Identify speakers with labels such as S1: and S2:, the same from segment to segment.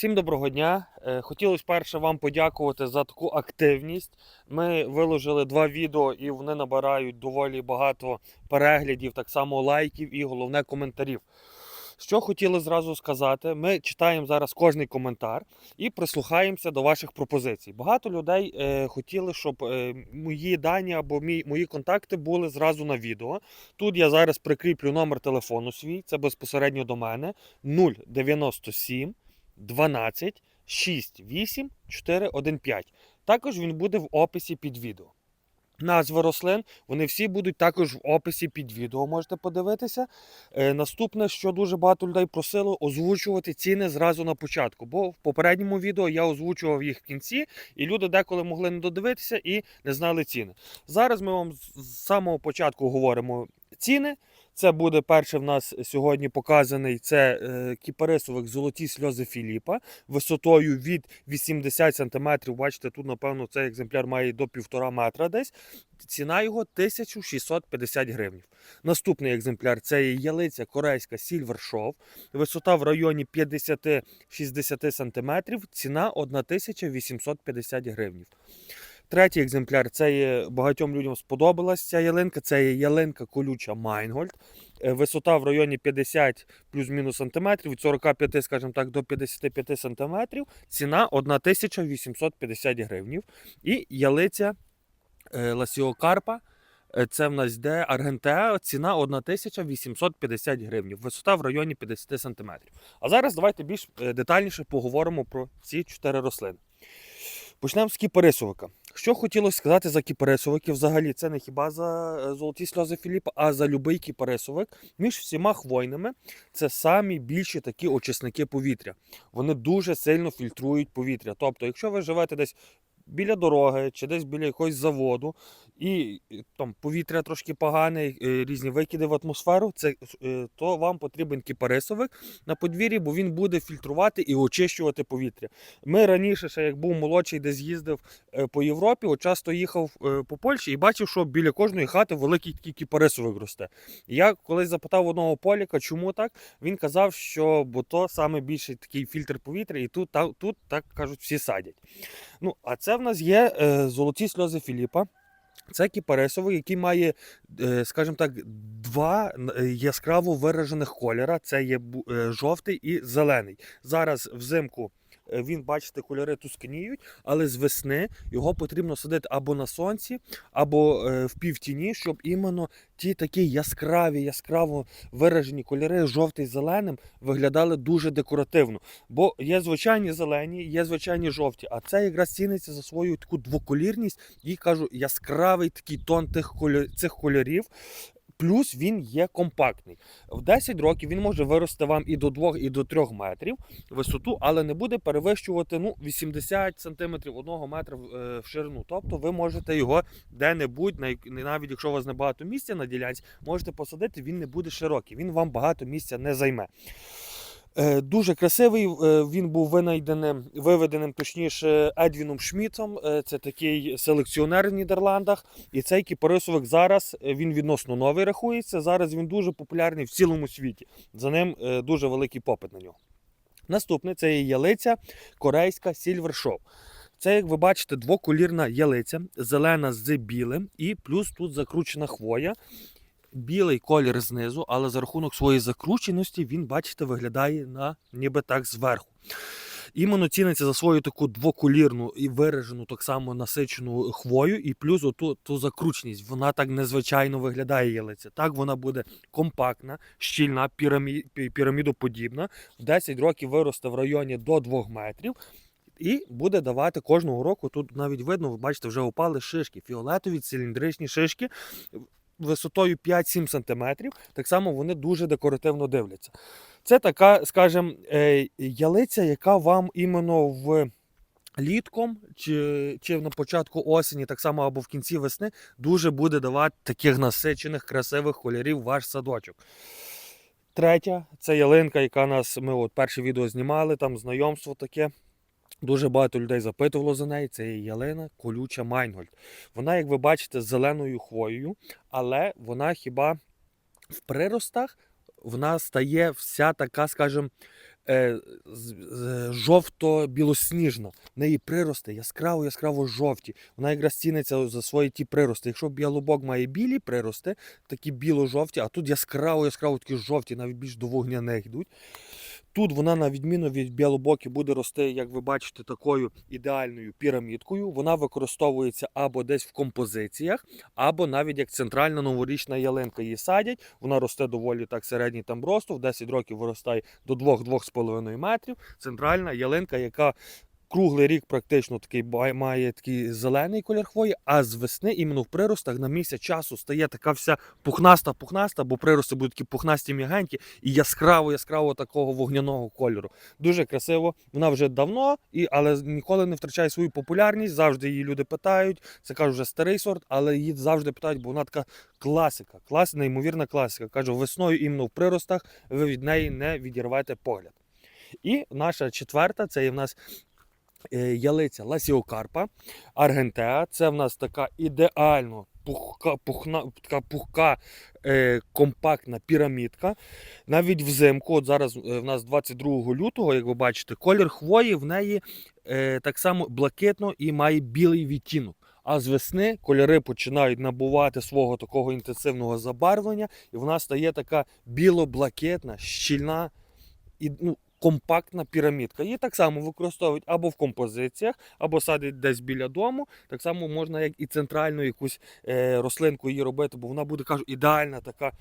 S1: Всім доброго дня. Е, Хотілося перше вам подякувати за таку активність. Ми виложили два відео і вони набирають доволі багато переглядів, так само лайків і головне коментарів. Що хотіли зразу сказати, ми читаємо зараз кожний коментар і прислухаємося до ваших пропозицій. Багато людей е, хотіли, щоб е, мої дані або мій, мої контакти були зразу на відео. Тут я зараз прикріплю номер телефону свій, це безпосередньо до мене 097 12 6 8 4 1 5. Також він буде в описі під відео. Назви рослин, вони всі будуть також в описі під відео, можете подивитися. Е, наступне, що дуже багато людей просило, озвучувати ціни зразу на початку. Бо в попередньому відео я озвучував їх в кінці, і люди деколи могли не додивитися і не знали ціни. Зараз ми вам з самого початку говоримо ціни. Це буде перший в нас сьогодні показаний це е, кіпарисових золоті сльози Філіпа висотою від 80 см. Бачите, тут, напевно, цей екземпляр має до півтора метра десь. Ціна його 1650 гривень. Наступний екземпляр це ялиця корейська Show. Висота в районі 50-60 см. Ціна 1850 гривень. Третій екземпляр це є багатьом людям сподобалась ця ялинка. Це є ялинка колюча Майнгольд. Е, Висота в районі 50 плюс-мінус сантиметрів, від 45, скажімо так, до 55 сантиметрів. Ціна 1850 гривень. І ялиця е, Ласіокарпа. е, Це в нас йде Аргентеа, ціна 1850 гривень. Висота в районі 50 сантиметрів. А зараз давайте більш детальніше поговоримо про ці чотири рослини. Почнемо з кіперисовика. Що хотілося сказати за кіперисовики Взагалі, це не хіба за е, золоті сльози Філіпа, а за будь-який кіпарисовик. Між всіма хвойними це самі більші такі очисники повітря. Вони дуже сильно фільтрують повітря. Тобто, якщо ви живете десь біля дороги чи десь біля якогось заводу, і там повітря трошки погане, е, різні викиди в атмосферу, це, е, то вам потрібен кіпарисовик на подвір'ї, бо він буде фільтрувати і очищувати повітря. Ми раніше, ще як був молодший, десь їздив е, по Європі, от часто їхав по Польщі і бачив, що біля кожної хати великий такий кіпарисовик росте. Я колись запитав одного поляка, чому так, він казав, що бо то саме більший такий фільтр повітря, і тут, та, тут так кажуть, всі садять. Ну, а це в нас є е, золоті сльози Філіпа. Це кіпарисовий, який має, е, скажімо так, два е, яскраво виражених кольора. Це є е, жовтий і зелений. Зараз взимку він, бачите, кольори тускніють, але з весни його потрібно садити або на сонці, або е, в півтіні, щоб іменно ті такі яскраві, яскраво виражені кольори, жовтий зеленим, виглядали дуже декоративно. Бо є звичайні зелені, є звичайні жовті, а це якраз ціниться за свою таку двоколірність і кажу, яскравий такий тон тих кольорів. Плюс він є компактний. В 10 років він може вирости вам і до 2, і до 3 метрів висоту, але не буде перевищувати ну, 80 см 1 метра в, е, ширину. Тобто ви можете його де-небудь, навіть якщо у вас небагато місця на ділянці, можете посадити, він не буде широкий, він вам багато місця не займе. Е, Дуже красивий. е, Він був винайденим, виведеним точніше Едвіном Шмітом. Е, Це такий селекціонер в Нідерландах. І цей кіпарисовик зараз він відносно новий рахується. Зараз він дуже популярний в цілому світі. За ним дуже великий попит на нього. Наступне це є ялиця корейська Show. Це, як ви бачите, двоколірна ялиця, зелена з білим, і плюс тут закручена хвоя. Білий колір знизу, але за рахунок своєї закрученості він, бачите, виглядає на ніби так зверху. Іменно ціниться за свою таку двоколірну і виражену так само насичену хвою, і плюс оту ту закрученість. Вона так незвичайно виглядає ялиця. Так вона буде компактна, щільна, пірамі... пірамідоподібна. В 10 років виросте в районі до 2 метрів. І буде давати кожного року. Тут навіть видно, ви бачите, вже опали шишки, фіолетові циліндричні шишки висотою 5-7 см. Так само вони дуже декоративно дивляться. Це така, скажімо, е, ялиця, яка вам іменно в літком чи, чи на початку осені, так само або в кінці весни, дуже буде давати таких насичених, красивих кольорів ваш садочок. Третя це ялинка, яка нас ми от перше відео знімали, там знайомство таке. Дуже багато людей запитувало за неї. Це є ялина колюча Майнгольд. Вона, як ви бачите, з зеленою хвоєю, але вона хіба в приростах вона стає вся така, скажімо, е, жовто-білосніжна. В неї прирости яскраво яскраво жовті. Вона якраз ціниться за свої ті прирости. Якщо білобок має білі прирости, такі біло-жовті, а тут яскраво яскраво такі жовті, навіть більш до вогняних йдуть. Тут вона, на відміну від білобоки, буде рости, як ви бачите, такою ідеальною пірамідкою. Вона використовується або десь в композиціях, або навіть як центральна новорічна ялинка. Її садять. Вона росте доволі так середній там росту. В 10 років виростає до 2-2,5 метрів. Центральна ялинка, яка круглий рік практично такий має такий зелений колір хвої, а з весни іменно в приростах на місяць часу стає така вся пухнаста, пухнаста, бо прирости будуть такі пухнасті м'ягенькі і яскраво, яскраво такого вогняного кольору. Дуже красиво. Вона вже давно, і, але ніколи не втрачає свою популярність. Завжди її люди питають. Це кажуть, вже старий сорт, але її завжди питають, бо вона така класика, клас, неймовірна класика. Кажу, весною іменно в приростах ви від неї не відірвете погляд. І наша четверта це є в нас ялиця Ласіокарпа Аргентеа. Це в нас така ідеально пухка, пухна, така пухка е, компактна пірамідка. Навіть взимку, от зараз е, в нас 22 лютого, як ви бачите, колір хвої в неї е, так само блакитно і має білий відтінок. А з весни кольори починають набувати свого такого інтенсивного забарвлення, і вона стає така біло-блакитна, щільна і ну, компактна пірамідка. Її так само використовують або в композиціях, або садять десь біля дому. Так само можна як і центральну якусь е, рослинку її робити, бо вона буде, кажу, ідеальна така.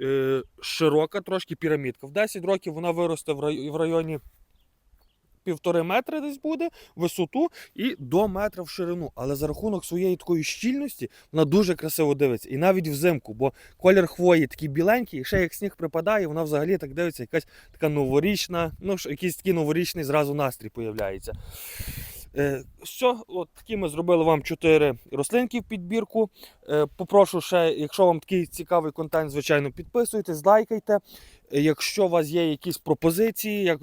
S1: Е, широка трошки пірамідка. В 10 років вона виросте в районі півтори метри десь буде висоту і до метра в ширину. Але за рахунок своєї такої щільності вона дуже красиво дивиться. І навіть взимку, бо колір хвої такий біленький, і ще як сніг припадає, вона взагалі так дивиться, якась така новорічна, ну якийсь такий новорічний зразу настрій появляється. Е, що, от такі ми зробили вам 4 рослинки в підбірку. Е, попрошу ще, якщо вам такий цікавий контент, звичайно, підписуйтесь, лайкайте. Е, Якщо у вас є якісь пропозиції, як,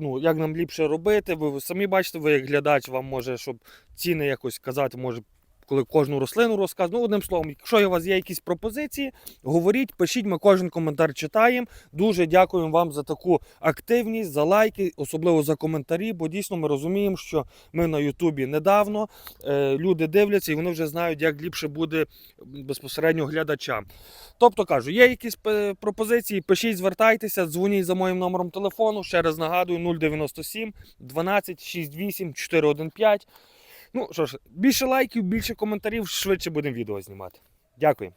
S1: ну, як нам ліпше робити, ви самі бачите, ви як глядач, вам може, щоб ціни якось казати, може, коли кожну рослину розказую. Ну, одним словом, якщо у вас є якісь пропозиції, говоріть, пишіть, ми кожен коментар читаємо. Дуже дякуємо вам за таку активність, за лайки, особливо за коментарі, бо дійсно ми розуміємо, що ми на Ютубі недавно. Е, люди дивляться і вони вже знають, як ліпше буде безпосередньо глядачам. Тобто кажу, є якісь е, пропозиції, пишіть, звертайтеся, дзвоніть за моїм номером телефону. Ще раз нагадую 097 12 68 415. Ну що ж, більше лайків, більше коментарів, швидше будемо відео знімати. Дякую.